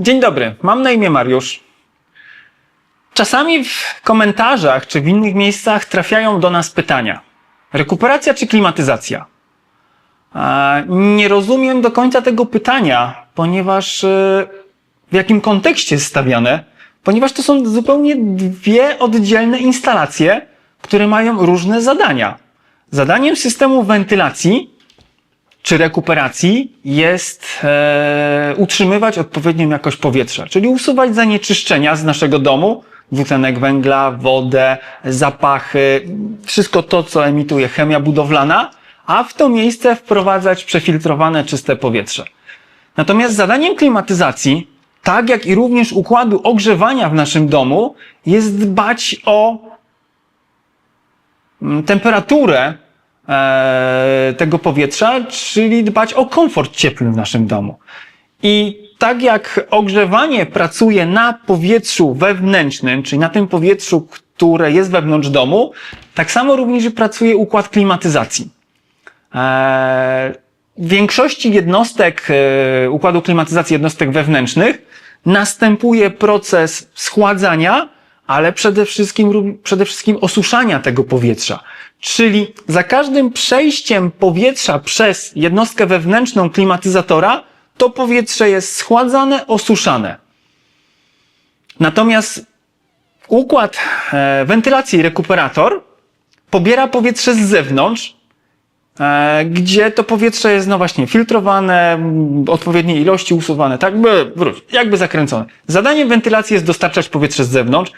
Dzień dobry, mam na imię Mariusz. Czasami w komentarzach czy w innych miejscach trafiają do nas pytania: rekuperacja czy klimatyzacja? Nie rozumiem do końca tego pytania, ponieważ e, w jakim kontekście jest stawiane, ponieważ to są zupełnie dwie oddzielne instalacje, które mają różne zadania. Zadaniem systemu wentylacji czy rekuperacji jest e, utrzymywać odpowiednią jakość powietrza, czyli usuwać zanieczyszczenia z naszego domu, dwutlenek węgla, wodę, zapachy, wszystko to, co emituje chemia budowlana, a w to miejsce wprowadzać przefiltrowane, czyste powietrze. Natomiast zadaniem klimatyzacji, tak jak i również układu ogrzewania w naszym domu, jest dbać o mm, temperaturę e, tego powietrza, czyli dbać o komfort cieplny w naszym domu. I tak jak ogrzewanie pracuje na powietrzu wewnętrznym, czyli na tym powietrzu, które jest wewnątrz domu, tak samo również pracuje układ klimatyzacji. E, W większości jednostek e, układu klimatyzacji jednostek wewnętrznych następuje proces schładzania, ale przede wszystkim, przede wszystkim osuszania tego powietrza. Czyli za każdym przejściem powietrza przez jednostkę wewnętrzną klimatyzatora, to powietrze jest schładzane, osuszane. Natomiast układ e, wentylacji rekuperator pobiera powietrze z zewnątrz, gdzie to powietrze jest no właśnie filtrowane, odpowiedniej ilości usuwane, tak by, wróć, jakby zakręcone. Zadaniem wentylacji jest dostarczać powietrze z zewnątrz,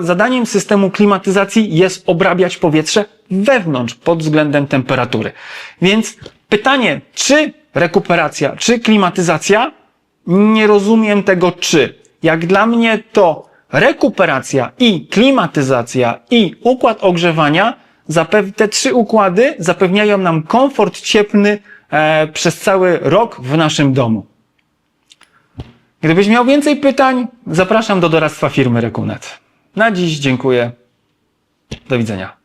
zadaniem systemu klimatyzacji jest obrabiać powietrze wewnątrz pod względem temperatury. Więc pytanie, czy rekuperacja, czy klimatyzacja, nie rozumiem tego czy. Jak dla mnie to rekuperacja i klimatyzacja i układ ogrzewania, te trzy układy zapewniają nam komfort cieplny e, przez cały rok w naszym domu. Gdybyś miał więcej pytań, zapraszam do doradztwa firmy Rekunet. Na dziś dziękuję. Do widzenia.